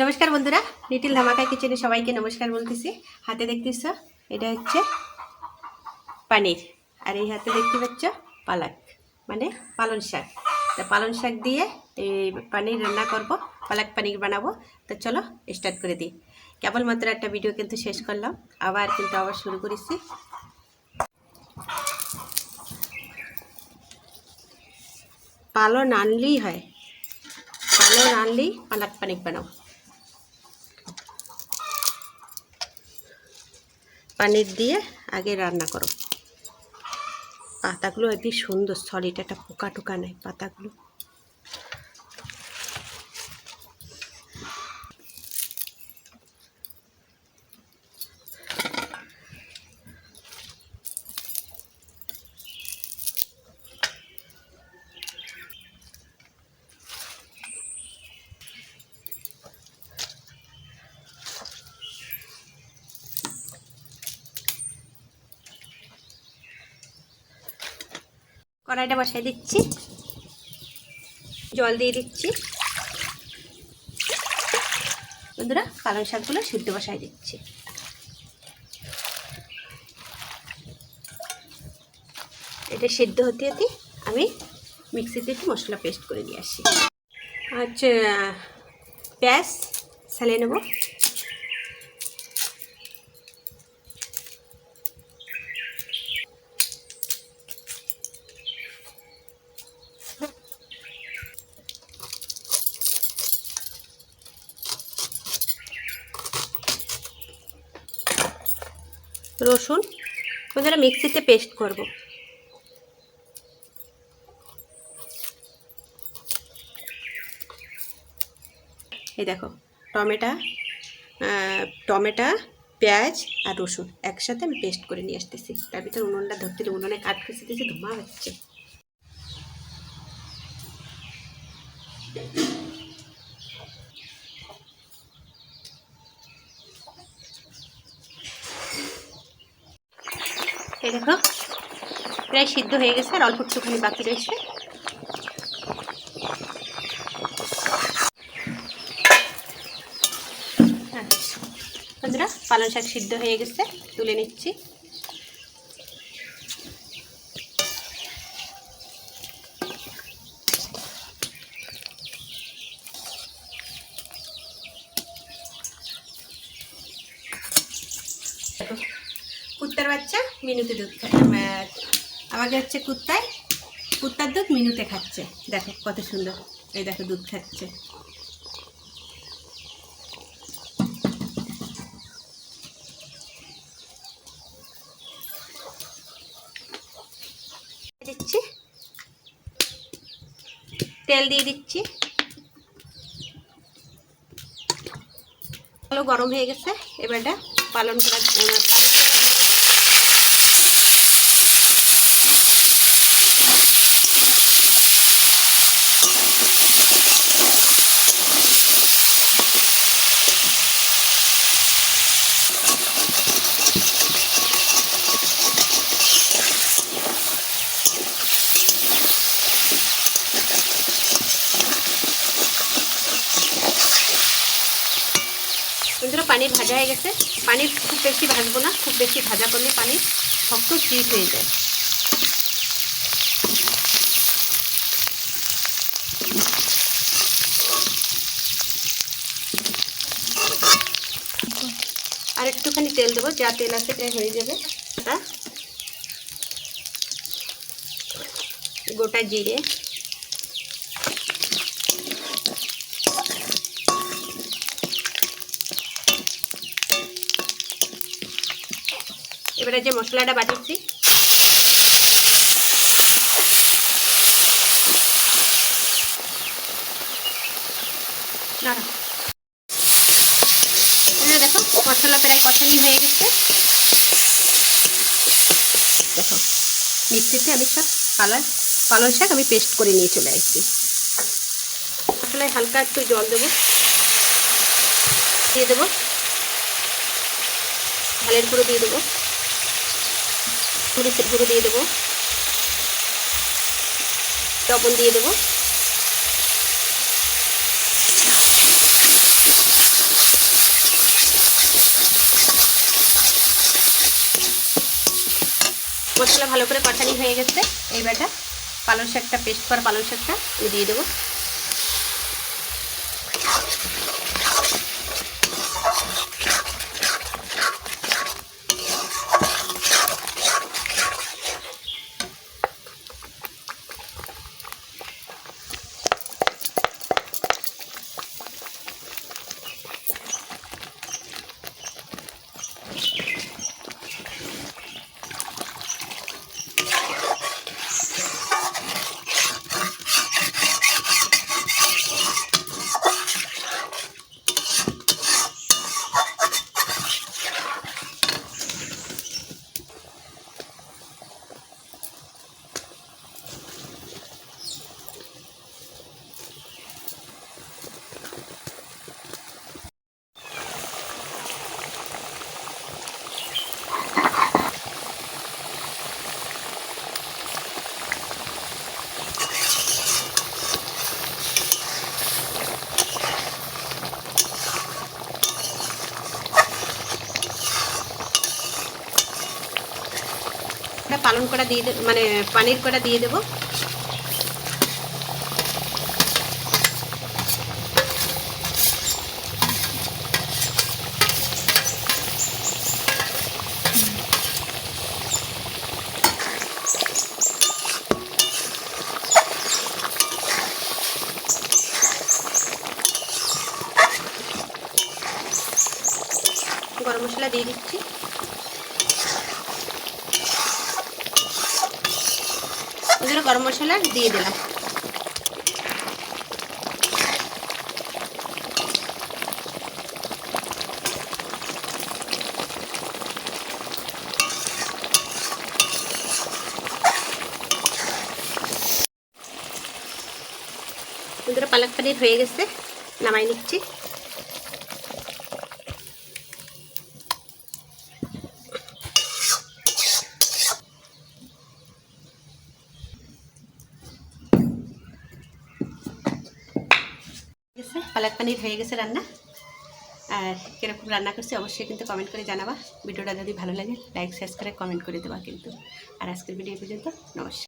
নমস্কার বন্ধুরা লিটিল ধামাকা কিচেনে সবাইকে নমস্কার বলতেছি। হাতে দেখতেছ, এটা হচ্ছে পানির, আর এই হাতে দেখতে পাচ্ছ পালাক মানে পালন শাক। তা পালন শাক দিয়ে এই পানির রান্না করব, পালাক পানির বানাবো। তো চলো স্টার্ট করে দিই। কেবলমাত্র একটা ভিডিও কিন্তু শেষ করলাম, আবার কিন্তু আবার শুরু করেছি। পালন আনলেই হয়। পালন আনলেই পালাক পানিক বানাবো। পানির দিয়ে আগে রান্না করো। পাতাগুলো এত সুন্দর সলিড একটা পোকা টোকা নেই পাতাগুলো। কড়াইটা বসাই দিচ্ছি। জল দিয়ে দিচ্ছি। বন্ধুরা, পালং শাকগুলো সিদ্ধ বসাই দিচ্ছি। এটা সিদ্ধ হতে হতে আমি মিক্সিতে একটু মশলা পেস্ট করে দিয়ে আসি। আচ্ছা পেঁয়াজ সালিয়ে নেব। রসুন বন্ধুরা মিক্সিতে পেস্ট করব। এই দেখো, টমেটা টমেটো, পেঁয়াজ আর রসুন একসাথে আমি পেস্ট করে নিয়ে আসতেছি। তার ভিতরে উনুনটা ধরতে উনুনে কাঠ খেতে দিয়েছি, ধোঁয়া হচ্ছে। এই দেখো প্রায় সিদ্ধ হয়ে গেছে আর অল্প একটুখানি বাকি রয়েছে। আচ্ছা বন্ধুরা, পালং শাক সিদ্ধ হয়ে গেছে। তুলে নিচ্ছি। কুত্তার বাচ্চা মিনুতে দুধ আমাকে হচ্ছে কুত্তায়, কুত্তার দুধ মিনুতে খাচ্ছে। দেখো কত সুন্দর। এই দেখো দুধ খাচ্ছে। তেল দিয়ে দিচ্ছি। ভালো গরম হয়ে গেছে। এবারটা পালন করা পালন বন্ধুরা পানির ভাজা হয়ে গেছে। পানির খুব বেশি ভাজবো না, খুব বেশি ভাজা করলে পানির শক্ত চিট হয়ে যায়। আর একটুখানি তেল দেবো, যা তেল আছে প্রায় হয়ে যাবে। ওটা গোটা জিরে এবারে যে মশলাটা বাটিয়েছি দাঁড়া দেখো, মশলা প্রায় কষানি হয়ে গেছে। দেখো, মিক্সিতে আমি সব পালার পালং শাক আমি পেস্ট করে নিয়ে চলে আসছি। মশলায় হালকা একটু জল দেবো। দিয়ে দেবো। ঝালের গুঁড়ো দিয়ে দেবো। মরিচের গুঁড়ো দিয়ে দেবো। লবণ দিয়ে দেবো। মশলা ভালো করে কষানি হয়ে গেছে। এই ব্যাটা পালং শাকটা, পেস্ট করা পালং শাকটা দিয়ে দেবো। পালন করা দিয়ে মানে পানির করা দিয়ে দেবো। গরম মশলা দিয়ে দিচ্ছি। গরম মশলা দিয়ে দিলাম। এগুলো পালক পানির হয়ে গেছে। নামাই নিচ্ছি। গেছে, পালক পানির হয়ে গেছে রান্না। আর কীরকম রান্না করছি অবশ্যই কিন্তু কমেন্ট করে জানাবা। ভিডিওটা যদি ভালো লাগে লাইক শেয়ার করে কমেন্ট করে দেবা কিন্তু। আর আজকের ভিডিও পর্যন্ত, নমস্কার।